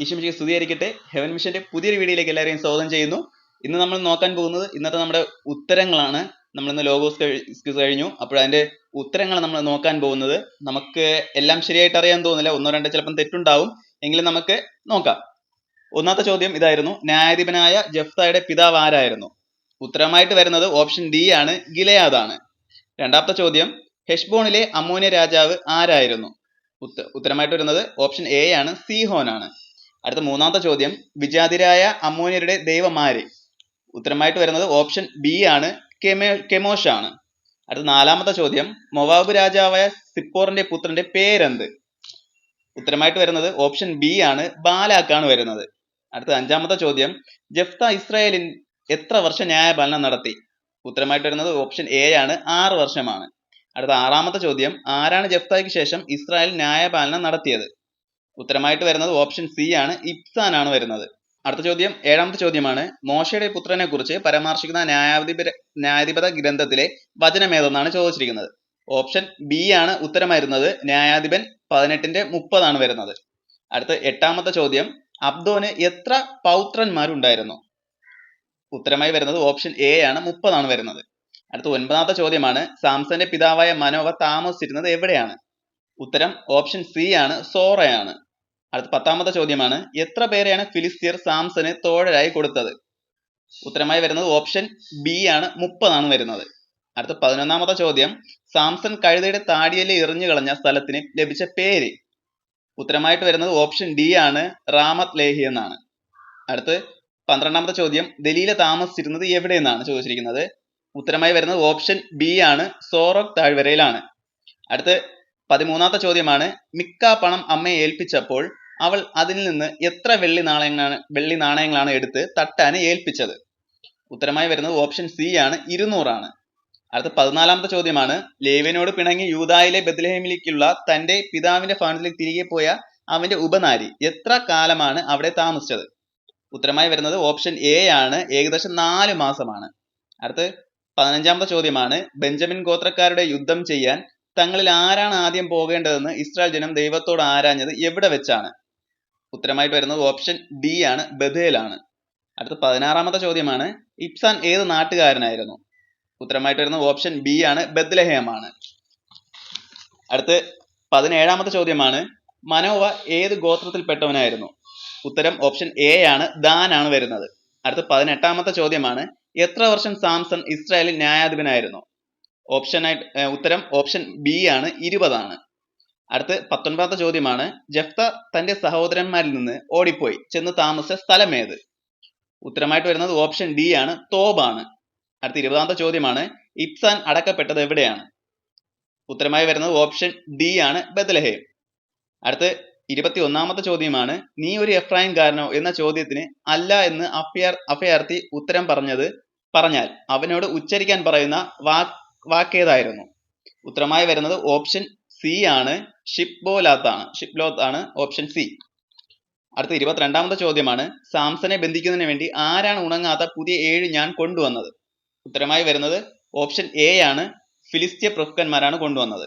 ഈശ്വമിക്ക് സ്തുതിയായിരിക്കട്ടെ. ഹെവൻ മിഷന്റെ പുതിയൊരു വീഡിയോയിലേക്ക് എല്ലാവരെയും സ്വാഗതം ചെയ്യുന്നു. ഇന്ന് നമ്മൾ നോക്കാൻ പോകുന്നത് ഇന്നത്തെ നമ്മുടെ ഉത്തരങ്ങളാണ്. നമ്മൾ ഇന്ന് ലോഗോസ് കഴിഞ്ഞു. അപ്പോൾ അതിന്റെ ഉത്തരങ്ങൾ നമ്മൾ നോക്കാൻ പോകുന്നത്. നമുക്ക് എല്ലാം ശരിയായിട്ട് അറിയാൻ തോന്നുന്നില്ല. ഒന്നോ രണ്ടോ ചിലപ്പം തെറ്റുണ്ടാവും. എങ്കിലും നമുക്ക് നോക്കാം. ഒന്നാമത്തെ ചോദ്യം ഇതായിരുന്നു. ന്യായാധിപനായ ജഫ്തായുടെ പിതാവ് ആരായിരുന്നു? ഉത്തരമായിട്ട് വരുന്നത് ഓപ്ഷൻ ഡി ആണ്. ഗിലയാദാണ്. രണ്ടാമത്തെ ചോദ്യം. ഹെഷ്ബോണിലെ അമോനിയ രാജാവ് ആരായിരുന്നു? ഉത്ത ഉത്തരമായിട്ട് വരുന്നത് ഓപ്ഷൻ എ ആണ്. സീഹോൻ ആണ് അടുത്ത മൂന്നാമത്തെ ചോദ്യം. വിജാതിരായ അമ്മോന്യരുടെ ദൈവമാര്. ഉത്തരമായിട്ട് വരുന്നത് ഓപ്ഷൻ ബി ആണ്. കെമേ കെമോഷ് ആണ്. അടുത്ത നാലാമത്തെ ചോദ്യം. മൊവാബ് രാജാവായ സിപ്പോറിന്റെ പുത്രന്റെ പേരെന്ത്? ഉത്തരമായിട്ട് വരുന്നത് ഓപ്ഷൻ ബി ആണ്. ബാലാക്കാണ് വരുന്നത്. അടുത്ത അഞ്ചാമത്തെ ചോദ്യം. ജഫ്ത ഇസ്രായേലിൻ എത്ര വർഷം ന്യായപാലനം നടത്തി? ഉത്തരമായിട്ട് വരുന്നത് ഓപ്ഷൻ എ ആണ്. ആറ് വർഷമാണ്. അടുത്ത ആറാമത്തെ ചോദ്യം. ആരാണ് ജഫ്തയ്ക്ക് ശേഷം ഇസ്രായേൽ ന്യായപാലനം നടത്തിയത്? ഉത്തരമായിട്ട് വരുന്നത് ഓപ്ഷൻ സി ആണ്. ഇബ്സാൻ ആണ് വരുന്നത്. അടുത്ത ചോദ്യം ഏഴാമത്തെ ചോദ്യമാണ്. മോശയുടെ പുത്രനെ കുറിച്ച് പരാമർശിക്കുന്ന ന്യായാധിപ ന്യായാധിപത ഗ്രന്ഥത്തിലെ വചനം ഏതെന്നാണ് ചോദിച്ചിരിക്കുന്നത്? ഓപ്ഷൻ ബി ആണ് ഉത്തരം വരുന്നത് ന്യായാധിപൻ പതിനെട്ടിന്റെ മുപ്പതാണ് വരുന്നത്. അടുത്ത എട്ടാമത്തെ ചോദ്യം അബ്ദോന് എത്ര പൗത്രന്മാരുണ്ടായിരുന്നു? ഉത്തരമായി വരുന്നത് ഓപ്ഷൻ എ ആണ്. മുപ്പതാണ് വരുന്നത്. അടുത്ത ഒൻപതാമത്തെ ചോദ്യമാണ് സാംസന്റെ പിതാവായ മനോവ താമസിച്ചിരുന്നത് എവിടെയാണ്? ഉത്തരം ഓപ്ഷൻ സി ആണ്. സോറയാണ്. അടുത്ത പത്താമത്തെ ചോദ്യമാണ് എത്ര പേരെയാണ് ഫിലിസ്തീർ സാംസന് തോഴരായി കൊടുത്തത്? ഉത്തരമായി വരുന്നത് ഓപ്ഷൻ ബി ആണ് മുപ്പതാണ് വരുന്നത്. അടുത്ത പതിനൊന്നാമത്തെ ചോദ്യം സാംസൺ കഴുതയുടെ താടിയൽ എറിഞ്ഞു കളഞ്ഞ സ്ഥലത്തിന് ലഭിച്ച പേര്? ഉത്തരമായിട്ട് വരുന്നത് ഓപ്ഷൻ ഡി ആണ് റാമത് ലേഹി എന്നാണ്. അടുത്ത് പന്ത്രണ്ടാമത്തെ ചോദ്യം ദലീല താമസിച്ചിരുന്നത് എവിടെ എന്നാണ് ചോദിച്ചിരിക്കുന്നത്? ഉത്തരമായി വരുന്നത് ഓപ്ഷൻ ബി ആണ് സോറോക് താഴ്വരയിലാണ്. അടുത്ത് പതിമൂന്നാമത്തെ ചോദ്യമാണ് മിക്ക പണം അമ്മയെ ഏൽപ്പിച്ചപ്പോൾ അവൾ അതിൽ നിന്ന് എത്ര വെള്ളി നാണയങ്ങളാണ് വെള്ളി നാണയങ്ങളാണ് എടുത്ത് തട്ടാന് ഏൽപ്പിച്ചത്? ഉത്തരമായി വരുന്നത് ഓപ്ഷൻ സി ആണ് ഇരുന്നൂറാണ്. അടുത്ത പതിനാലാമത്തെ ചോദ്യമാണ് ലേവിനോട് പിണങ്ങി യൂതായിലെ ബദ്ലഹേമിലേക്കുള്ള തന്റെ പിതാവിന്റെ ഭവനത്തിലേക്ക് തിരികെ പോയ അവന്റെ ഉപനാരി എത്ര കാലമാണ് അവിടെ താമസിച്ചത്? ഉത്തരമായി വരുന്നത് ഓപ്ഷൻ എ ആണ് ഏകദേശം നാല് മാസമാണ്. അടുത്ത് പതിനഞ്ചാമത്തെ ചോദ്യമാണ് ബെഞ്ചമിൻ ഗോത്രക്കാരുടെ യുദ്ധം ചെയ്യാൻ തങ്ങളിൽ ആരാണ് ആദ്യം പോകേണ്ടതെന്ന് ഇസ്രായേൽ ജനം ദൈവത്തോട് ആരാഞ്ഞത് എവിടെ വെച്ചാണ്? ഉത്തരമായിട്ട് വരുന്നത് ഓപ്ഷൻ ഡി ആണ് ബഥേലാണ്. അടുത്ത പതിനാറാമത്തെ ചോദ്യമാണ് ഇബ്സാൻ ഏത് നാട്ടുകാരനായിരുന്നു? ഉത്തരമായിട്ട് വരുന്നത് ഓപ്ഷൻ ബി ആണ് ബദ്ലഹേമാണ് അടുത്ത് പതിനേഴാമത്തെ ചോദ്യമാണ് മനോവ ഏത് ഗോത്രത്തിൽപ്പെട്ടവനായിരുന്നു? ഉത്തരം ഓപ്ഷൻ എ ആണ് ദാൻ ആണ് വരുന്നത്. അടുത്ത പതിനെട്ടാമത്തെ ചോദ്യമാണ് എത്ര വർഷം സാംസൺ ഇസ്രായേലിൽ ന്യായാധിപനായിരുന്നു? ഓപ്ഷൻ ഉത്തരം ഓപ്ഷൻ ബി ആണ് ഇരുപതാണ്. അടുത്ത് പത്തൊൻപതാമത്തെ ചോദ്യമാണ് ജഫ്ത തന്റെ സഹോദരന്മാരിൽ നിന്ന് ഓടിപ്പോയി. ചെന്ന് താമസിച്ച സ്ഥലം ഏത്? ഉത്തരമായിട്ട് വരുന്നത് ഓപ്ഷൻ ഡി ആണ് തോബാണ്. അടുത്ത ഇരുപതാമത്തെ ചോദ്യമാണ് ഇബ്സാൻ അടക്കപ്പെട്ടത് എവിടെയാണ്? ഉത്തരമായി വരുന്നത് ഓപ്ഷൻ ഡി ആണ് ബദലഹേം അടുത്ത് ഇരുപത്തി ഒന്നാമത്തെ ചോദ്യമാണ് നീ ഒരു എഫ്രായിംകാരനോ എന്ന ചോദ്യത്തിന് അല്ല എന്ന് അഫയാർ അഫയാർത്തി ഉത്തരം പറഞ്ഞത് പറഞ്ഞാൽ അവനോട് ഉച്ചരിക്കാൻ പറയുന്ന വാക്ക് വാക്കേതായിരുന്നു. ഉത്തരമായി വരുന്നത് ഓപ്ഷൻ സി ആണ് ഷിപ്ബോലാത്താണ് ഷിപ്ലോത്ത് ആണ് ഓപ്ഷൻ സി അടുത്ത ഇരുപത്തിരണ്ടാമത്തെ ചോദ്യമാണ് സാംസനെ ബന്ധിക്കുന്നതിന് വേണ്ടി ആരാണ് ഉണങ്ങാത്ത പുതിയ ഏഴ് ഞാൻ കൊണ്ടുവന്നത്? ഉത്തരമായി വരുന്നത് ഓപ്ഷൻ എ ആണ് ഫിലിസ്തീയ പ്രഭുക്കന്മാരാണ് കൊണ്ടുവന്നത്.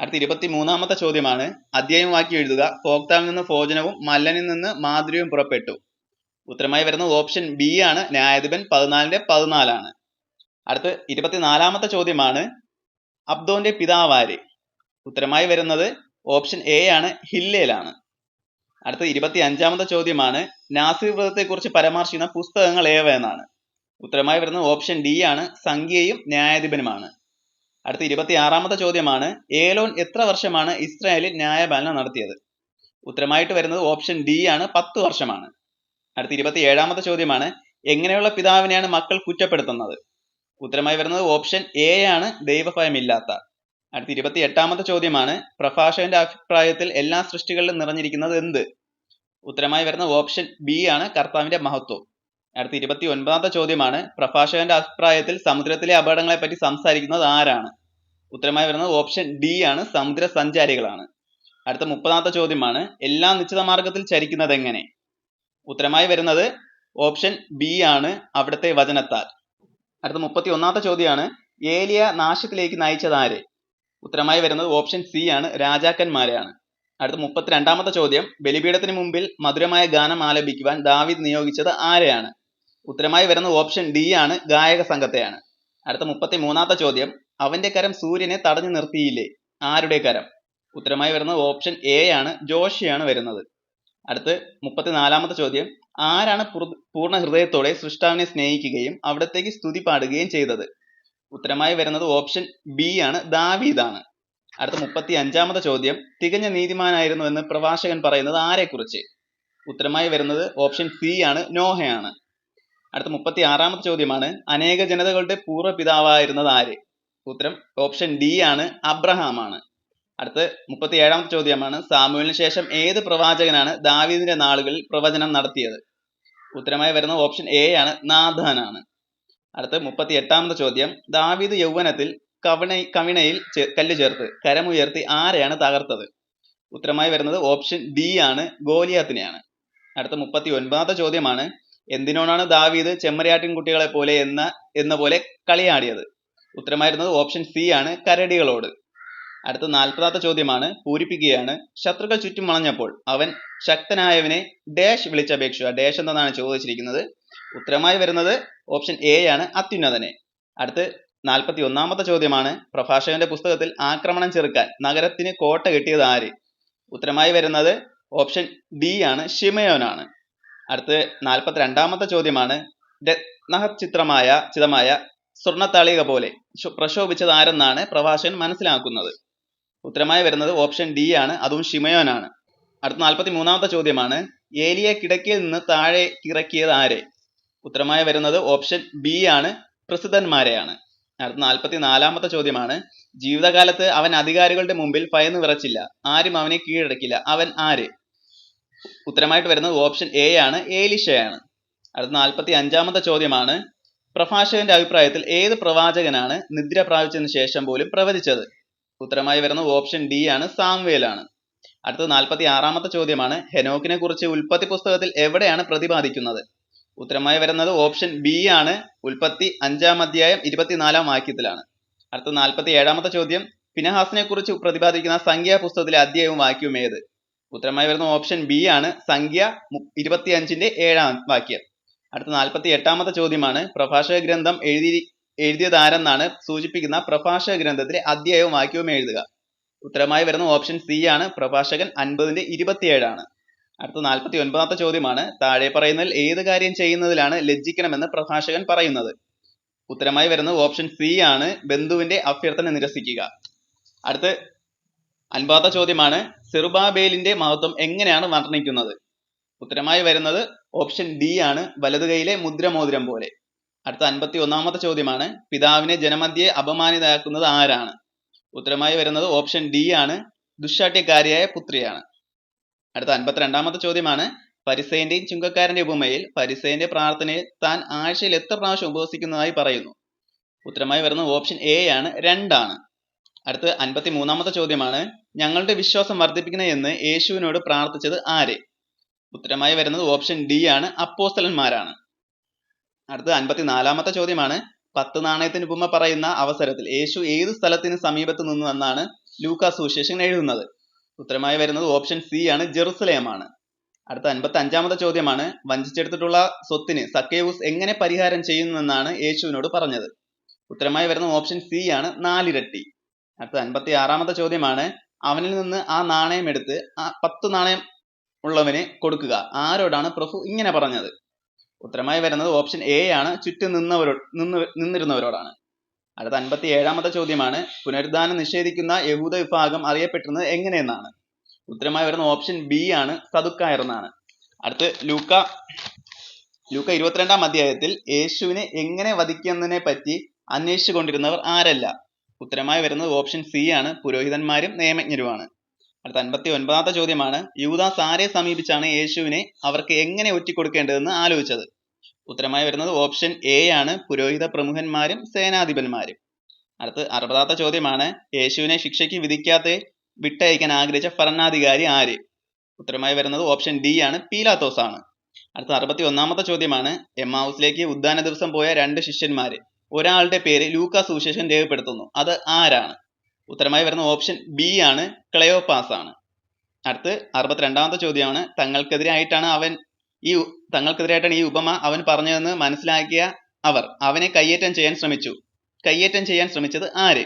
അടുത്ത ഇരുപത്തി മൂന്നാമത്തെ ചോദ്യമാണ് അധ്യായമാക്കി എഴുതുക ഫോക്താവിൽ നിന്ന് ഭോജനവും മല്ലനിൽ നിന്ന് മാധുര്യവും പുറപ്പെട്ടു. ഉത്തരമായി വരുന്നത് ഓപ്ഷൻ ബി ആണ് ന്യായാധിപൻ പതിനാലിന്റെ പതിനാലാണ്. അടുത്ത് ഇരുപത്തിനാലാമത്തെ ചോദ്യമാണ് അബ്ദോന്റെ പിതാവാര് ഉത്തരമായി വരുന്നത് ഓപ്ഷൻ എ ആണ് ഹില്ലേലാണ്. അടുത്ത ഇരുപത്തി അഞ്ചാമത്തെ ചോദ്യമാണ് നാസി വ്രതത്തെ കുറിച്ച് പരാമർശിക്കുന്ന പുസ്തകങ്ങൾ ഏവ എന്നാണ്. ഉത്തരമായി വരുന്നത് ഓപ്ഷൻ ഡി ആണ് സംഖ്യയും ന്യായാധിപനുമാണ്. അടുത്ത ഇരുപത്തി ആറാമത്തെ ചോദ്യമാണ് ഏലോൻ എത്ര വർഷമാണ് ഇസ്രായേലിൽ ന്യായപാലനം നടത്തിയത്? ഉത്തരമായിട്ട് വരുന്നത് ഓപ്ഷൻ ഡി ആണ് പത്ത് വർഷമാണ്. അടുത്ത ഇരുപത്തി ഏഴാമത്തെ ചോദ്യമാണ് എങ്ങനെയുള്ള പിതാവിനെയാണ് മക്കൾ കുറ്റപ്പെടുത്തുന്നത്? ഉത്തരമായി വരുന്നത് ഓപ്ഷൻ എ ആണ് ദൈവഭയമില്ലാത്ത. അടുത്ത ഇരുപത്തി എട്ടാമത്തെ ചോദ്യമാണ് പ്രഭാഷകന്റെ അഭിപ്രായത്തിൽ എല്ലാ സൃഷ്ടികളിലും നിറഞ്ഞിരിക്കുന്നത് എന്ത്? ഉത്തരമായി വരുന്ന ഓപ്ഷൻ ബി ആണ് കർത്താവിന്റെ മഹത്വം. അടുത്ത ഇരുപത്തി ഒൻപതാമത്തെ ചോദ്യമാണ് പ്രഭാഷകന്റെ അഭിപ്രായത്തിൽ സമുദ്രത്തിലെ അപകടങ്ങളെ പറ്റി സംസാരിക്കുന്നത് ആരാണ്? ഉത്തരമായി വരുന്നത് ഓപ്ഷൻ ഡി ആണ് സമുദ്ര സഞ്ചാരികളാണ്. അടുത്ത മുപ്പതാമത്തെ ചോദ്യമാണ് എല്ലാ നിശ്ചിത മാർഗത്തിൽ ചരിക്കുന്നത് എങ്ങനെ? ഉത്തരമായി വരുന്നത് ഓപ്ഷൻ ബി ആണ് അവിടുത്തെ വചനത്താൽ. അടുത്ത മുപ്പത്തി ഒന്നാമത്തെ ചോദ്യമാണ് ഏലിയ നാശത്തിലേക്ക് നയിച്ചത് ഉത്തരമായി വരുന്നത് ഓപ്ഷൻ സി ആണ്. രാജാക്കന്മാരെയാണ്. അടുത്ത മുപ്പത്തിരണ്ടാമത്തെ ചോദ്യം. ബലിപീഠത്തിന് മുമ്പിൽ മധുരമായ ഗാനം ആലപിക്കുവാൻ ദാവിദ് നിയോഗിച്ചത് ആരെയാണ്? ഉത്തരമായി വരുന്ന ഓപ്ഷൻ ഡി ആണ് ഗായക സംഘത്തെയാണ്. അടുത്ത മുപ്പത്തി മൂന്നാമത്തെ ചോദ്യം. അവന്റെ കരം സൂര്യനെ തടഞ്ഞു നിർത്തിയില്ലേ? ആരുടെ കരം? ഉത്തരമായി വരുന്നത് ഓപ്ഷൻ എ ആണ് ജോഷിയാണ് വരുന്നത്. അടുത്ത് മുപ്പത്തിനാലാമത്തെ ചോദ്യം. ആരാണ് പൂർണ ഹൃദയത്തോടെ സൃഷ്ടാവിനെ സ്നേഹിക്കുകയും അവിടത്തേക്ക് സ്തുതി പാടുകയും ചെയ്തത്? ഉത്തരമായി വരുന്നത് ഓപ്ഷൻ ബി ആണ്. ദാവീദാണ്. അടുത്ത മുപ്പത്തി അഞ്ചാമത്തെ ചോദ്യം. തികഞ്ഞ നീതിമാനായിരുന്നു എന്ന് പ്രവാചകൻ പറയുന്നത് ആരെക്കുറിച്ച്? ഉത്തരമായി വരുന്നത് ഓപ്ഷൻ സി ആണ് നോഹയാണ്. അടുത്ത മുപ്പത്തി ആറാമത്തെ ചോദ്യമാണ് അനേക ജനതകളുടെ പൂർവ പിതാവായിരുന്നത് ആര്? ഉത്തരം ഓപ്ഷൻ ഡി ആണ് അബ്രഹാം ആണ് അടുത്ത മുപ്പത്തി ഏഴാമത്തെ ചോദ്യമാണ് സാമുവിന് ശേഷം ഏത് പ്രവാചകനാണ് ദാവീദിന്റെ നാളുകളിൽ പ്രവചനം നടത്തിയത്? ഉത്തരമായി വരുന്ന ഓപ്ഷൻ എ ആണ് നാഥാനാണ്. അടുത്ത മുപ്പത്തി എട്ടാമത്തെ ചോദ്യം. ദാവീദ് യൗവനത്തിൽ കവണ കവിണയിൽ കല്ല് ചേർത്ത് കരമുയർത്തി ആരെയാണ് തകർത്തത്? ഉത്തരമായി വരുന്നത് ഓപ്ഷൻ ഡി ആണ് ഗോലിയാത്തിനെയാണ്. അടുത്ത മുപ്പത്തി ഒൻപതാമത്തെ ചോദ്യമാണ് എന്തിനോടാണ് ദാവീദ് ചെമ്മരിയാട്ടിൻ കുട്ടികളെ പോലെ എന്ന എന്ന പോലെ കളിയാടിയത്? ഉത്തരമായിരുന്നത് ഓപ്ഷൻ സി ആണ് കരടികളോട്. അടുത്ത നാൽപ്പതാമത്തെ ചോദ്യമാണ് പൂരിപ്പിക്കുകയാണ്. ശത്രുക്കൾ ചുറ്റും വളഞ്ഞപ്പോൾ അവൻ ശക്തനായവനെ ഡാഷ് വിളിച്ചപേക്ഷ ഡാഷ് എന്താണ് ചോദിച്ചിരിക്കുന്നത്? ഉത്തരമായി വരുന്നത് ഓപ്ഷൻ എ ആണ് അത്യുന്നതനെ. അടുത്ത് നാൽപ്പത്തി ഒന്നാമത്തെ ചോദ്യമാണ്. പ്രഭാഷകന്റെ പുസ്തകത്തിൽ ആക്രമണം ചെറുക്കാൻ നഗരത്തിന് കോട്ട കെട്ടിയത് ആര്? ഉത്തരമായി വരുന്നത് ഓപ്ഷൻ ഡി ആണ് ഷിമയോനാണ്. അടുത്ത് നാൽപ്പത്തി രണ്ടാമത്തെ ചോദ്യമാണ് രത്നചിത്രമായ ചിതമായ സ്വർണത്താളിക പോലെ പ്രശോഭിച്ചത് ആരെന്നാണ് പ്രഭാഷകൻ മനസ്സിലാക്കുന്നത്. ഉത്തരമായി വരുന്നത് ഓപ്ഷൻ ഡി ആണ് അതും ഷിമയോനാണ്. അടുത്ത നാൽപ്പത്തി മൂന്നാമത്തെ ചോദ്യമാണ് ഏലിയെ കിടക്കയിൽ നിന്ന് താഴെ ഇറക്കിയത് ആരെ? ഉത്തരമായി വരുന്നത് ഓപ്ഷൻ ബി ആണ് പ്രസിദ്ധന്മാരെയാണ്. അടുത്ത നാൽപ്പത്തി നാലാമത്തെ ചോദ്യമാണ് ജീവിതകാലത്ത് അവൻ അധികാരികളുടെ മുമ്പിൽ ഭയന്ന് വിറച്ചില്ല. ആരും അവനെ കീഴടക്കില്ല. അവൻ ആര്? ഉത്തരമായിട്ട് വരുന്നത് ഓപ്ഷൻ എ ആണ് ഏലിഷയാണ് അടുത്ത നാൽപ്പത്തി അഞ്ചാമത്തെ ചോദ്യമാണ് പ്രഭാഷകന്റെ അഭിപ്രായത്തിൽ ഏത് പ്രവാചകനാണ് നിദ്ര പ്രാപിച്ചതിന് ശേഷം പോലും പ്രവചിച്ചത്? ഉത്തരമായി വരുന്നത് ഓപ്ഷൻ ഡി ആണ് സാംവേലാണ് അടുത്തത് നാൽപ്പത്തി ആറാമത്തെ ചോദ്യമാണ് ഹെനോക്കിനെ കുറിച്ച് ഉൽപ്പത്തി പുസ്തകത്തിൽ എവിടെയാണ് പ്രതിപാദിക്കുന്നത്? ഉത്തരമായി വരുന്നത് ഓപ്ഷൻ ബി ആണ്. ഉൽപ്പത്തി അഞ്ചാം അധ്യായം ഇരുപത്തിനാലാം വാക്യത്തിലാണ്. അടുത്ത നാൽപ്പത്തി ഏഴാമത്തെ ചോദ്യം. ഫിനഹാസിനെ കുറിച്ച് പ്രതിപാദിക്കുന്ന സംഖ്യാ പുസ്തകത്തിലെ അധ്യായവും വാക്യവും ഏത്? ഉത്തരമായി വരുന്ന ഓപ്ഷൻ ബി ആണ്. സംഖ്യ ഇരുപത്തി അഞ്ചിന്റെ ഏഴാം വാക്യം. അടുത്ത നാൽപ്പത്തി എട്ടാമത്തെ ചോദ്യമാണ്. പ്രഭാഷക ഗ്രന്ഥം എഴുതി എഴുതിയതാരെന്നാണ് സൂചിപ്പിക്കുന്ന പ്രഭാഷക ഗ്രന്ഥത്തിലെ അധ്യായവും വാക്യവും എഴുതുക. ഉത്തരമായി വരുന്ന ഓപ്ഷൻ സി ആണ്. പ്രഭാഷകൻ അൻപതിന്റെ ഇരുപത്തിയേഴാണ്. അടുത്ത നാൽപ്പത്തി ഒൻപതാമത്തെ ചോദ്യമാണ്. താഴെ പറയുന്നതിൽ ഏത് കാര്യം ചെയ്യുന്നതിലാണ് ലജ്ജിക്കണമെന്ന് പ്രഭാഷകൻ പറയുന്നത്. ഉത്തരമായി വരുന്നത് ഓപ്ഷൻ സി ആണ്. ബന്ധുവിന്റെ അഭ്യർത്ഥന നിരസിക്കുക. അടുത്ത് അൻപതാമത്തെ ചോദ്യമാണ്. സിറുബാബേലിന്റെ മഹത്വം എങ്ങനെയാണ് വർണിക്കുന്നത്? ഉത്തരമായി വരുന്നത് ഓപ്ഷൻ ഡി ആണ്. വലതു കൈയിലെ മുദ്രമോതിരം പോലെ. അടുത്ത അൻപത്തി ഒന്നാമത്തെ ചോദ്യമാണ്. പിതാവിനെ ജനമധ്യേ അപമാനിതയാക്കുന്നത് ആരാണ്? ഉത്തരമായി വരുന്നത് ഓപ്ഷൻ ഡി ആണ്. ദുഷ്ടാട്യക്കാരിയായ പുത്രിയാണ്. അടുത്ത അൻപത്തിരണ്ടാമത്തെ ചോദ്യമാണ്. പരിസേന്റെയും ചുങ്കക്കാരന്റെ ഉപമയിൽ പരിസേന്റെ പ്രാർത്ഥനയിൽ താൻ ആഴ്ചയിൽ എത്ര പ്രാവശ്യം ഉപവസിക്കുന്നതായി പറയുന്നു? ഉത്തരമായി വരുന്ന ഓപ്ഷൻ എ ആണ് രണ്ടാണ്. അടുത്ത് അൻപത്തി മൂന്നാമത്തെ ചോദ്യമാണ് ഞങ്ങളുടെ വിശ്വാസം വർദ്ധിപ്പിക്കണേ എന്ന് യേശുവിനോട് പ്രാർത്ഥിച്ചത് ആര്? ഉത്തരമായി വരുന്നത് ഓപ്ഷൻ ഡി ആണ് അപ്പോസ്തലന്മാരാണ്. അടുത്ത അൻപത്തിനാലാമത്തെ ചോദ്യമാണ് പത്ത് നാണയത്തിന് ഉപമ പറയുന്ന അവസരത്തിൽ യേശു ഏത് സ്ഥലത്തിന് സമീപത്ത് നിന്നു എന്നാണ് ലൂക്കാ അസോസിയേഷൻ എഴുതുന്നത്. ഉത്തരമായി വരുന്നത് ഓപ്ഷൻ സി ആണ് ജെറുസലേം ആണ് അടുത്ത അൻപത്തി അഞ്ചാമത്തെ ചോദ്യമാണ് വഞ്ചിച്ചെടുത്തിട്ടുള്ള സ്വത്തിന് സക്കേവൂസ് എങ്ങനെ പരിഹാരം ചെയ്യുന്നുവെന്നാണ് യേശുവിനോട് പറഞ്ഞത്. ഉത്തരമായി വരുന്ന ഓപ്ഷൻ സി ആണ് നാലിരട്ടി. അടുത്ത അൻപത്തി ആറാമത്തെ ചോദ്യമാണ് അവനിൽ നിന്ന് ആ നാണയം എടുത്ത് ആ പത്ത് നാണയം ഉള്ളവന് കൊടുക്കുക. ആരോടാണ് പ്രഭു ഇങ്ങനെ പറഞ്ഞത്? ഉത്തരമായി വരുന്നത് ഓപ്ഷൻ എ ആണ് ചുറ്റും നിന്നവരോ നിന്ന് നിന്നിരുന്നവരോടാണ്. അടുത്ത അൻപത്തി ഏഴാമത്തെ ചോദ്യമാണ് പുനരുദ്ധാനം നിഷേധിക്കുന്ന യഹൂദ വിഭാഗം അറിയപ്പെട്ടിരുന്നത് എങ്ങനെയെന്നാണ്? ഉത്തരമായി വരുന്ന ഓപ്ഷൻ ബി ആണ് സതുക്കായർ എന്നാണ്. അടുത്ത് ലൂക്ക ലൂക്ക ഇരുപത്തിരണ്ടാം അധ്യായത്തിൽ യേശുവിനെ എങ്ങനെ വധിക്കുന്നതിനെ പറ്റി അന്വേഷിച്ചു കൊണ്ടിരുന്നവർ ആരല്ല? ഉത്തരമായി വരുന്നത് ഓപ്ഷൻ സി ആണ് പുരോഹിതന്മാരും നിയമജ്ഞരുമാണ്. അടുത്ത അൻപത്തി ഒൻപതാമത്തെ ചോദ്യമാണ് യൂദാസ് ആരെ സമീപിച്ചാണ് യേശുവിനെ അവർക്ക് എങ്ങനെ ഒറ്റിക്കൊടുക്കേണ്ടതെന്ന് ആലോചിച്ചത്. ഉത്തരമായി വരുന്നത് ഓപ്ഷൻ എ ആണ്. പുരോഹിത പ്രമുഖന്മാരും സേനാധിപന്മാരും. അടുത്ത് അറുപതാമത്തെ ചോദ്യമാണ്. യേശുവിനെ ശിക്ഷയ്ക്ക് വിധിക്കാതെ വിട്ടയക്കാൻ ആഗ്രഹിച്ച ഭരണാധികാരി ആര്? ഉത്തരമായി വരുന്നത് ഓപ്ഷൻ ഡി ആണ്. പീലാത്തോസ് ആണ്. അടുത്ത അറുപത്തി ഒന്നാമത്തെ ചോദ്യമാണ്. എം ഹൗസിലേക്ക് ഉദ്യാന ദിവസം പോയ രണ്ട് ശിഷ്യന്മാര്. ഒരാളുടെ പേര് ലൂക്ക സുവിശേഷൻ രേഖപ്പെടുത്തുന്നു. അത് ആരാണ്? ഉത്തരമായി വരുന്ന ഓപ്ഷൻ ബി ആണ്. ക്ലയോപാസ് ആണ്. അടുത്ത് അറുപത്തിരണ്ടാമത്തെ ചോദ്യമാണ്. തങ്ങൾക്കെതിരായിട്ടാണ് അവൻ ഈ തങ്ങൾക്കെതിരായിട്ടാണ് ഈ ഉപമ അവൻ പറഞ്ഞതെന്ന് മനസ്സിലാക്കിയ അവർ അവനെ കയ്യേറ്റം ചെയ്യാൻ ശ്രമിച്ചു. കയ്യേറ്റം ചെയ്യാൻ ശ്രമിച്ചത് ആര്?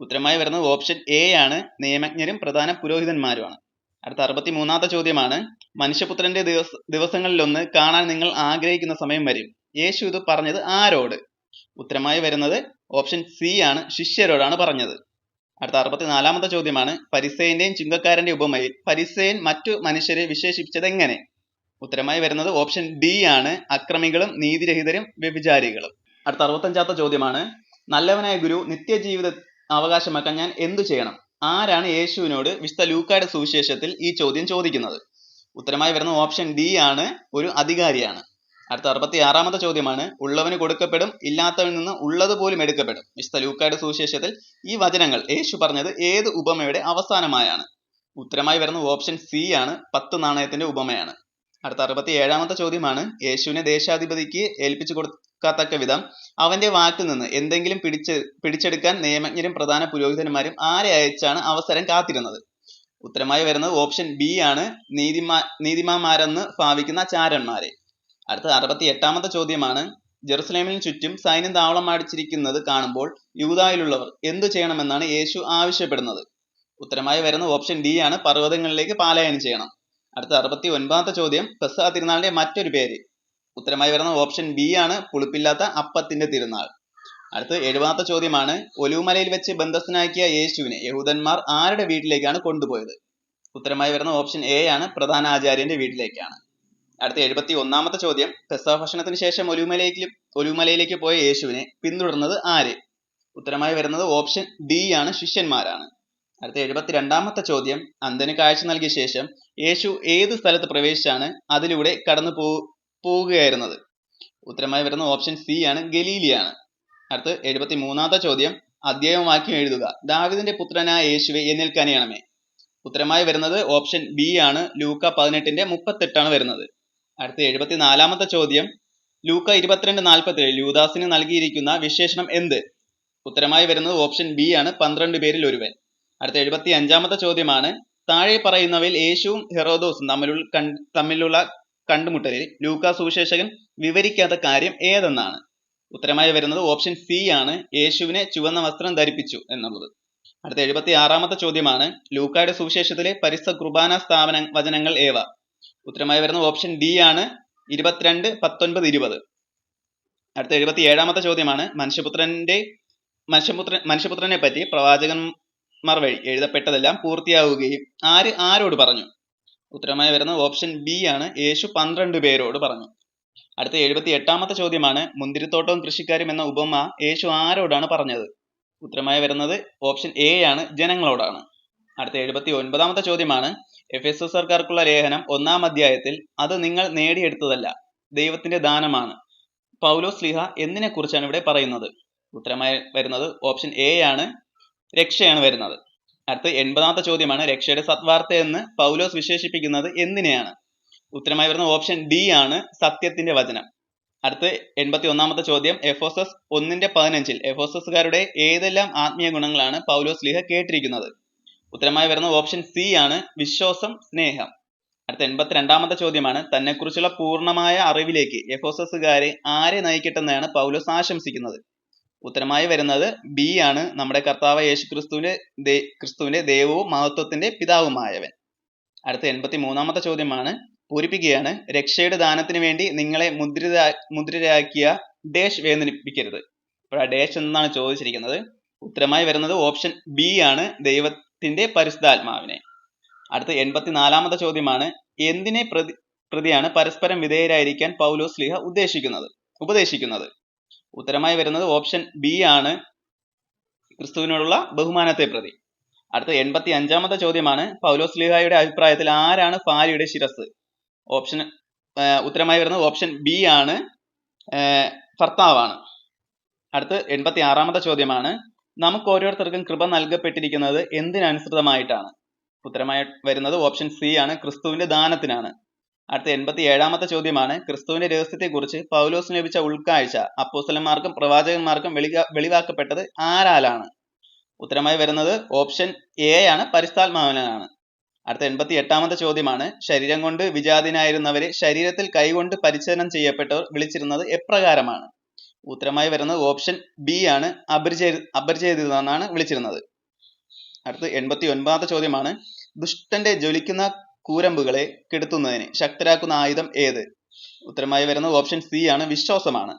ഉത്തരമായി വരുന്നത് ഓപ്ഷൻ എ ആണ്. നിയമജ്ഞരും പ്രധാന പുരോഹിതന്മാരുമാണ്. അടുത്ത അറുപത്തി മൂന്നാമത്തെ ചോദ്യമാണ്. മനുഷ്യപുത്രന്റെ ദിവസ ദിവസങ്ങളിലൊന്ന് കാണാൻ നിങ്ങൾ ആഗ്രഹിക്കുന്ന സമയം വരും. യേശു ഇത് പറഞ്ഞത് ആരോട്? ഉത്തരമായി വരുന്നത് ഓപ്ഷൻ സി ആണ്. ശിഷ്യരോടാണ് പറഞ്ഞത്. അടുത്ത അറുപത്തിനാലാമത്തെ ചോദ്യമാണ്. പരിസേന്റെയും ചുങ്കക്കാരന്റെ ഉപമയിൽ പരിസേൻ മറ്റു മനുഷ്യരെ വിശേഷിപ്പിച്ചത് എങ്ങനെ ഉത്തരമായി വരുന്നത് ഓപ്ഷൻ ഡി ആണ്. അക്രമികളും നീതിരഹിതരും വ്യഭിചാരികളും. അടുത്ത അറുപത്തഞ്ചാമത്തെ ചോദ്യമാണ്. നല്ലവനായ ഗുരു നിത്യജീവിത അവകാശമാക്കാൻ ഞാൻ എന്തു ചെയ്യണം? ആരാണ് യേശുവിനോട് വിശുദ്ധ ലൂക്കായുടെ സുവിശേഷത്തിൽ ഈ ചോദ്യം ചോദിക്കുന്നത്? ഉത്തരമായി വരുന്ന ഓപ്ഷൻ ഡി ആണ് ഒരു അധികാരിയാണ്. അടുത്ത അറുപത്തി ആറാമത്തെ ചോദ്യമാണ്. ഉള്ളവന് കൊടുക്കപ്പെടും ഇല്ലാത്തവനിൽ നിന്ന് ഉള്ളത് പോലും എടുക്കപ്പെടും. വിശുദ്ധ ലൂക്കായുടെ സുവിശേഷത്തിൽ ഈ വചനങ്ങൾ യേശു പറഞ്ഞത് ഏത് ഉപമയുടെ അവസാനമായാണ്. ഉത്തരമായി വരുന്ന ഓപ്ഷൻ സി ആണ് പത്ത് നാണയത്തിന്റെ ഉപമയാണ്. അടുത്ത അറുപത്തി ഏഴാമത്തെ ചോദ്യമാണ്. യേശുവിനെ ദേശാധിപതിക്ക് ഏൽപ്പിച്ചു കൊടുക്കത്തക്ക വിധം അവന്റെ വാക്കിൽ നിന്ന് എന്തെങ്കിലും പിടിച്ച് പിടിച്ചെടുക്കാൻ നിയമജ്ഞരും പ്രധാന പുരോഹിതന്മാരും ആരെ അയച്ചാണ് അവസരം കാത്തിരുന്നത്? ഉത്തരമായി വരുന്നത് ഓപ്ഷൻ ബി ആണ്. നീതിമാ നീതിമാന്മാരെന്ന് ഭാവിക്കുന്ന ചാരന്മാരെ അടുത്ത അറുപത്തി എട്ടാമത്തെ ചോദ്യമാണ്. ജെറുസലേമിന് ചുറ്റും സൈന്യം താവളം അടിച്ചിരിക്കുന്നത് കാണുമ്പോൾ യൂതായിലുള്ളവർ എന്തു ചെയ്യണമെന്നാണ് യേശു ആവശ്യപ്പെടുന്നത്? ഉത്തരമായി വരുന്ന ഓപ്ഷൻ ഡി ആണ്. പർവതങ്ങളിലേക്ക് പാലായനം ചെയ്യണം. അടുത്ത അറുപത്തി ഒൻപതാമത്തെ ചോദ്യം. പെസഹ തിരുനാളിന്റെ മറ്റൊരു പേര്. ഉത്തരമായി വരുന്ന ഓപ്ഷൻ ബി ആണ് പുളിപ്പില്ലാത്ത അപ്പത്തിന്റെ തിരുനാൾ. അടുത്ത എഴുപതാമത്തെ ചോദ്യമാണ്. ഒലുമലയിൽ വെച്ച് ബന്ധസ്ഥനാക്കിയ യേശുവിനെ യഹൂദന്മാർ ആരുടെ വീട്ടിലേക്കാണ് കൊണ്ടുപോയത്? ഉത്തരമായി വരുന്ന ഓപ്ഷൻ എ ആണ് പ്രധാന ആചാര്യന്റെ വീട്ടിലേക്കാണ്. അടുത്ത എഴുപത്തി ഒന്നാമത്തെ ചോദ്യം. പെസഹ ഭക്ഷണത്തിന് ശേഷം ഒലുമലയിലേക്ക് ഒലുമലയിലേക്ക് പോയ യേശുവിനെ പിന്തുടർന്നത് ആര്? ഉത്തരമായി വരുന്നത് ഓപ്ഷൻ ഡി ആണ് ശിഷ്യന്മാരാണ്. അടുത്ത എഴുപത്തി രണ്ടാമത്തെ ചോദ്യം. അന്ധന് കാഴ്ച നൽകിയ ശേഷം യേശു ഏത് സ്ഥലത്ത് പ്രവേശിച്ചാണ് അതിലൂടെ കടന്നു പോ പോവുകയായിരുന്നത് ഉത്തരമായി വരുന്ന ഓപ്ഷൻ സി ആണ് ഗലീലിയാണ്. അടുത്ത് എഴുപത്തി മൂന്നാമത്തെ ചോദ്യം വാക്യം എഴുതുക. ദാവിദിന്റെ പുത്രനായ യേശുവെ എന്നിൽ ഉത്തരമായി വരുന്നത് ഓപ്ഷൻ ബി ആണ്. ലൂക്ക പതിനെട്ടിന്റെ മുപ്പത്തെട്ടാണ് വരുന്നത്. അടുത്ത എഴുപത്തി നാലാമത്തെ ചോദ്യം ലൂക്ക ഇരുപത്തിരണ്ട് നാൽപ്പത്തി ഏഴ് ലൂദാസിന് നൽകിയിരിക്കുന്ന വിശേഷണം എന്ത്? ഉത്തരമായി വരുന്നത് ഓപ്ഷൻ ബി ആണ്. പന്ത്രണ്ട് പേരിൽ ഒരുവൻ. അടുത്ത എഴുപത്തി അഞ്ചാമത്തെ ചോദ്യമാണ് താഴെ പറയുന്നവയിൽ യേശുവും ഹെറോദോസും തമ്മിലുള്ള കണ്ടുമുട്ടലിൽ ലൂക്ക സുവിശേഷകൻ വിവരിക്കാത്ത കാര്യം ഏതെന്നാണ്? ഉത്തരമായി വരുന്നത് ഓപ്ഷൻ സി ആണ്. യേശുവിനെ ചുവന്ന വസ്ത്രം ധരിപ്പിച്ചു എന്നുള്ളത്. അടുത്ത എഴുപത്തി ആറാമത്തെ ചോദ്യമാണ്. ലൂക്കായുടെ സുവിശേഷത്തിലെ പരിസ്ഥ കുർബാന സ്ഥാപന വചനങ്ങൾ ഏവ? ഉത്തരമായി വരുന്നത് ഓപ്ഷൻ ഡി ആണ്. ഇരുപത്തിരണ്ട് പത്തൊൻപത് ഇരുപത്. അടുത്ത എഴുപത്തി ഏഴാമത്തെ ചോദ്യമാണ്. മനുഷ്യപുത്രന്റെ മനുഷ്യപുത്രൻ മനുഷ്യപുത്രനെ പറ്റി പ്രവാചകന്മാർ വഴി എഴുതപ്പെട്ടതെല്ലാം പൂർത്തിയാവുകയും ആര് ആരോട് പറഞ്ഞു? ഉത്തരമായി വരുന്നത് ഓപ്ഷൻ ബി ആണ് യേശു പന്ത്രണ്ട് പേരോട് പറഞ്ഞു. അടുത്ത എഴുപത്തി എട്ടാമത്തെ ചോദ്യമാണ് മുന്തിരിത്തോട്ടവും കൃഷിക്കാരും എന്ന ഉപമ യേശു ആരോടാണ് പറഞ്ഞത്? ഉത്തരമായി വരുന്നത് ഓപ്ഷൻ എ ആണ് ജനങ്ങളോടാണ്. അടുത്ത എഴുപത്തി ഒൻപതാമത്തെ ചോദ്യമാണ് എഫ് എസ് സർക്കാർക്കുള്ള ലേഖനം ഒന്നാം അധ്യായത്തിൽ അത് നിങ്ങൾ നേടിയെടുത്തതല്ല ദൈവത്തിന്റെ ദാനമാണ്. പൗലോസ് സ്ലിഹ എന്നിനെ കുറിച്ചാണ് ഇവിടെ പറയുന്നത്? ഉത്തരമായി വരുന്നത് ഓപ്ഷൻ എ ആണ് രക്ഷയാണ് വരുന്നത്. അടുത്ത എൺപതാമത്തെ ചോദ്യമാണ് രക്ഷയുടെ സത്വാർത്ത എന്ന് പൗലോസ് വിശേഷിപ്പിക്കുന്നത് എന്തിനെയാണ്? ഉത്തരമായി വരുന്ന ഓപ്ഷൻ ഡി ആണ് സത്യത്തിന്റെ വചനം. അടുത്ത് എൺപത്തി ഒന്നാമത്തെ ചോദ്യം എഫോസസ് ഒന്നിന്റെ പതിനഞ്ചിൽ എഫോസസുകാരുടെ ഏതെല്ലാം ആത്മീയ ഗുണങ്ങളാണ് പൗലോസ് ലീഹ കേട്ടിരിക്കുന്നത്? ഉത്തരമായി വരുന്ന ഓപ്ഷൻ സി ആണ് വിശ്വാസം സ്നേഹം. അടുത്ത എൺപത്തിരണ്ടാമത്തെ ചോദ്യമാണ് തന്നെക്കുറിച്ചുള്ള പൂർണമായ അറിവിലേക്ക് എഫോസസുകാരെ ആരെ നയിക്കട്ടെന്നാണ് പൗലോസ് ആശംസിക്കുന്നത്? ഉത്തരമായി വരുന്നത് ബി ആണ് നമ്മുടെ കർത്താവ് യേശു ക്രിസ്തുവിന്റെ ക്രിസ്തുവിന്റെ ദൈവവും മഹത്വത്തിന്റെ പിതാവുമായവൻ. അടുത്ത എൺപത്തി മൂന്നാമത്തെ ചോദ്യമാണ്. പൂരിപ്പിക്കുകയാണ്. രക്ഷയുടെ ദാനത്തിന് വേണ്ടി നിങ്ങളെ മുദ്രിത മുദ്രരാക്കിയ ഡേഷ് വേദനിപ്പിക്കരുത്. അപ്പോൾ ആ ഡേഷ് എന്നാണ് ചോദിച്ചിരിക്കുന്നത്. ഉത്തരമായി വരുന്നത് ഓപ്ഷൻ ബി ആണ് ദൈവത്തിന്റെ പരിശുദ്ധാത്മാവിനെ. അടുത്ത എൺപത്തിനാലാമത്തെ ചോദ്യമാണ്. എന്തിനെ പ്രതി പ്രതിയാണ് പരസ്പരം വിധേയരായിരിക്കാൻ പൗലോസ് ലിഹ ഉദ്ദേശിക്കുന്നത് ഉപദേശിക്കുന്നത്? ഉത്തരമായി വരുന്നത് ഓപ്ഷൻ ബി ആണ് ക്രിസ്തുവിനോടുള്ള ബഹുമാനത്തെ പ്രതി. അടുത്ത എൺപത്തി അഞ്ചാമത്തെ ചോദ്യമാണ് പൗലോസ് ലിഹായുടെ അഭിപ്രായത്തിൽ ആരാണ് ഫാലിയുടെ ശിരസ് ഓപ്ഷൻ ഉത്തരമായി വരുന്നത് ഓപ്ഷൻ ബി ആണ് ഭർത്താവാണ്. അടുത്ത് എൺപത്തി ആറാമത്തെ ചോദ്യമാണ് നമുക്ക് ഓരോരുത്തർക്കും കൃപ നൽകപ്പെട്ടിരിക്കുന്നത് എന്തിനനുസൃതമായിട്ടാണ്? ഉത്തരമായി വരുന്നത് ഓപ്ഷൻ സി ആണ് ക്രിസ്തുവിന്റെ ദാനത്തിനാണ്. അടുത്ത എൺപത്തി ഏഴാമത്തെ ചോദ്യമാണ്. ക്രിസ്തുവിന്റെ രഹസ്യത്തെക്കുറിച്ച് പൗലോസിന് ലഭിച്ച ഉൾക്കാഴ്ച അപ്പോസ്തലന്മാർക്കും പ്രവാചകന്മാർക്കും വെളിവാക്കപ്പെട്ടത് ആരാലാണ്? ഉത്തരമായി വരുന്നത് ഓപ്ഷൻ എ ആണ് പരിസ്ഥാത്മാവനാണ് അടുത്ത എൺപത്തി എട്ടാമത്തെ ചോദ്യമാണ് ശരീരം കൊണ്ട് വിജാതിനായിരുന്നവരെ ശരീരത്തിൽ കൈകൊണ്ട് പരിചരണം ചെയ്യപ്പെട്ടവർ വിളിച്ചിരുന്നത് എപ്രകാരമാണ്? ഉത്തരമായി വരുന്നത് ഓപ്ഷൻ ബി ആണ് അപരിചയ അപരിചയതർ വിളിച്ചിരുന്നത്. അടുത്ത എൺപത്തി ഒൻപതാമത്തെ ചോദ്യമാണ് ദുഷ്ടന്റെ ജ്വലിക്കുന്ന കൂരമ്പുകളെ കെടുത്തുന്നതിന് ശക്തരാക്കുന്ന ആയുധം ഏത്? ഉത്തരമായി വരുന്ന ഓപ്ഷൻ സി ആണ് വിശ്വാസമാണ്.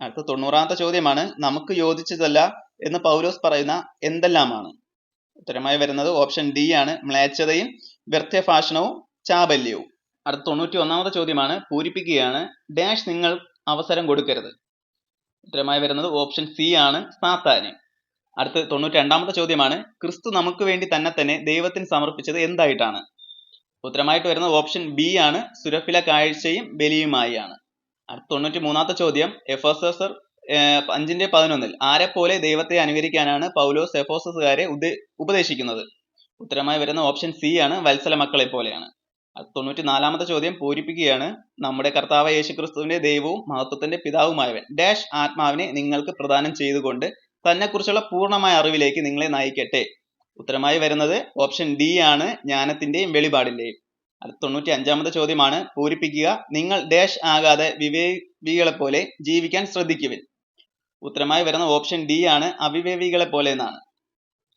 അടുത്ത തൊണ്ണൂറാമത്തെ ചോദ്യമാണ് നമുക്ക് യോജിച്ചതല്ല എന്ന് പൗലോസ് പറയുന്ന എന്തെല്ലാമാണ്? ഉത്തരമായി വരുന്നത് ഓപ്ഷൻ ഡി ആണ് മ്ലേച്ഛതയും വ്യർത്ഥഭാഷണവും ചാബല്യവും അടുത്ത തൊണ്ണൂറ്റി ഒന്നാമത്തെ ചോദ്യമാണ് പൂരിപ്പിക്കുകയാണ് ഡാഷ് നിങ്ങൾ അവസരം കൊടുക്കരുത് ഉത്തരമായി വരുന്നത് ഓപ്ഷൻ സി ആണ് സാത്താന് അടുത്ത് തൊണ്ണൂറ്റി രണ്ടാമത്തെ ചോദ്യമാണ് ക്രിസ്തു നമുക്ക് വേണ്ടി തന്നെ തന്നെ ദൈവത്തിന് സമർപ്പിച്ചത് എന്തായിട്ടാണ്? ഉത്തരമായിട്ട് വരുന്നത് ഓപ്ഷൻ ബി ആണ് സുരഫില കാഴ്ചയും ബലിയുമായി ആണ് തൊണ്ണൂറ്റി മൂന്നാമത്തെ ചോദ്യം എഫോസർ അഞ്ചിന്റെ പതിനൊന്നിൽ ആരെ പോലെ ദൈവത്തെ അനുകരിക്കാനാണ് പൗലോസ് എഫോസസുകാരെ ഉപദേശിക്കുന്നത്? ഉത്തരമായി വരുന്ന ഓപ്ഷൻ സി ആണ് വത്സല മക്കളെ പോലെയാണ്. തൊണ്ണൂറ്റി നാലാമത്തെ ചോദ്യം പൂരിപ്പിക്കുകയാണ്. നമ്മുടെ കർത്താവ് യേശുക്രിസ്തുവിന്റെ ദൈവവും മഹത്വത്തിന്റെ പിതാവുമായവൻ ഡാഷ് ആത്മാവിനെ നിങ്ങൾക്ക് പ്രദാനം ചെയ്തുകൊണ്ട് തന്നെക്കുറിച്ചുള്ള പൂർണമായ അറിവിലേക്ക് നിങ്ങളെ നയിക്കട്ടെ. ഉത്തരമായി വരുന്നത് ഓപ്ഷൻ ഡി ആണ് ജ്ഞാനത്തിന്റെയും വെളിപാടിന്റെയും. അടുത്ത തൊണ്ണൂറ്റി അഞ്ചാമത്തെ ചോദ്യമാണ്. പൂരിപ്പിക്കുക. നിങ്ങൾ ഡാഷ് ആകാതെ വിവേകികളെ പോലെ ജീവിക്കാൻ ശ്രദ്ധിക്കുവിൻ. ഉത്തരമായി വരുന്ന ഓപ്ഷൻ ഡി ആണ് അവിവേകികളെ പോലെ എന്നാണ്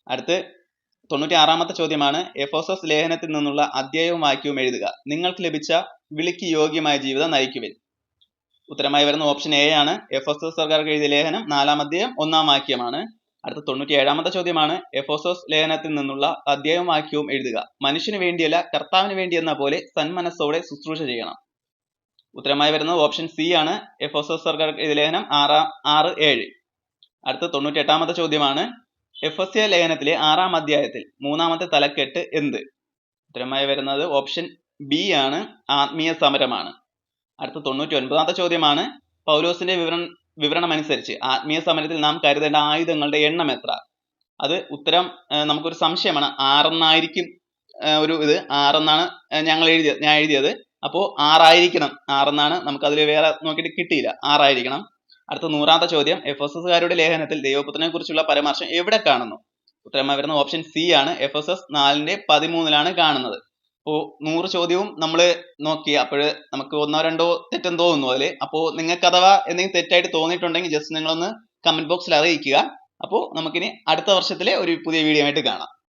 അടുത്ത് തൊണ്ണൂറ്റി ആറാമത്തെ ചോദ്യമാണ്. എഫോസസ് ലേഖനത്തിൽ നിന്നുള്ള അധ്യായവും വാക്യവും എഴുതുക. നിങ്ങൾക്ക് ലഭിച്ച വിളിക്ക് യോഗ്യമായ ജീവിതം നയിക്കുവിൻ. ഉത്തരമായി വരുന്ന ഓപ്ഷൻ എ ആണ്. എഫോസസ് സർക്കാർക്ക് എഴുതിയ ലേഖനം നാലാം അധ്യായം ഒന്നാം വാക്യമാണ്. അടുത്ത തൊണ്ണൂറ്റി ഏഴാമത്തെ ചോദ്യമാണ് എഫോസോസ് ലേഖനത്തിൽ നിന്നുള്ള അധ്യായവും വാക്യവും എഴുതുക. മനുഷ്യന് വേണ്ടിയല്ല കർത്താവിന് വേണ്ടി എന്ന പോലെ സന്മനസ്സോടെ ശുശ്രൂഷ ചെയ്യണം. ഉത്തരമായി വരുന്നത് ഓപ്ഷൻ സി ആണ്. എഫോസോസ് സർക്കാർ ലേഖനം ആറാം ആറ് ഏഴ്. അടുത്ത തൊണ്ണൂറ്റി എട്ടാമത്തെ ചോദ്യമാണ് എഫ് എസ് എ ലേഖനത്തിലെ ആറാം അധ്യായത്തിൽ മൂന്നാമത്തെ തലക്കെട്ട് എന്ത്? ഉത്തരമായി വരുന്നത് ഓപ്ഷൻ ബി ആണ് ആത്മീയ സമരമാണ്. അടുത്ത തൊണ്ണൂറ്റി ഒൻപതാമത്തെ ചോദ്യമാണ് പൗലോസിന്റെ വിവരണം വിവരണം അനുസരിച്ച് ആത്മീയ സമരത്തിൽ നാം കരുതേണ്ട ആയുധങ്ങളുടെ എണ്ണം എത്ര? അത് ഉത്തരം നമുക്കൊരു സംശയമാണ്. ആറെന്നായിരിക്കും ഒരു ഇത്. ആറെന്നാണ് ഞങ്ങൾ എഴുതിയത് ഞാൻ എഴുതിയത്. അപ്പോൾ ആറായിരിക്കണം. ആറെന്നാണ് നമുക്ക് അതിൽ വേറെ നോക്കിയിട്ട് കിട്ടിയില്ല. ആറായിരിക്കണം. അടുത്ത നൂറാമത്തെ ചോദ്യം. എഫ് എസ് എസ്കാരുടെ ലേഖനത്തിൽ ദൈവപുത്രനെ കുറിച്ചുള്ള പരാമർശം എവിടെ കാണുന്നു? ഉത്തരമായി വരുന്ന ഓപ്ഷൻ സി ആണ്. എഫ് എസ് എസ് നാലിന്റെ പതിമൂന്നിലാണ് കാണുന്നത്. അപ്പോ നൂറ് ചോദ്യവും നമ്മൾ നോക്കി. അപ്പോൾ നമുക്ക് ഒന്നോ രണ്ടോ തെറ്റെന്ന് തോന്നുന്നു അതിൽ അപ്പോൾ നിങ്ങൾക്ക് അഥവാ എന്തെങ്കിലും തെറ്റായിട്ട് തോന്നിയിട്ടുണ്ടെങ്കിൽ ജസ്റ്റ് നിങ്ങളൊന്ന് കമന്റ് ബോക്സിൽ അറിയിക്കുക. അപ്പോൾ നമുക്കിനി അടുത്ത വർഷത്തിലെ ഒരു പുതിയ വീഡിയോ ആയിട്ട് കാണാം.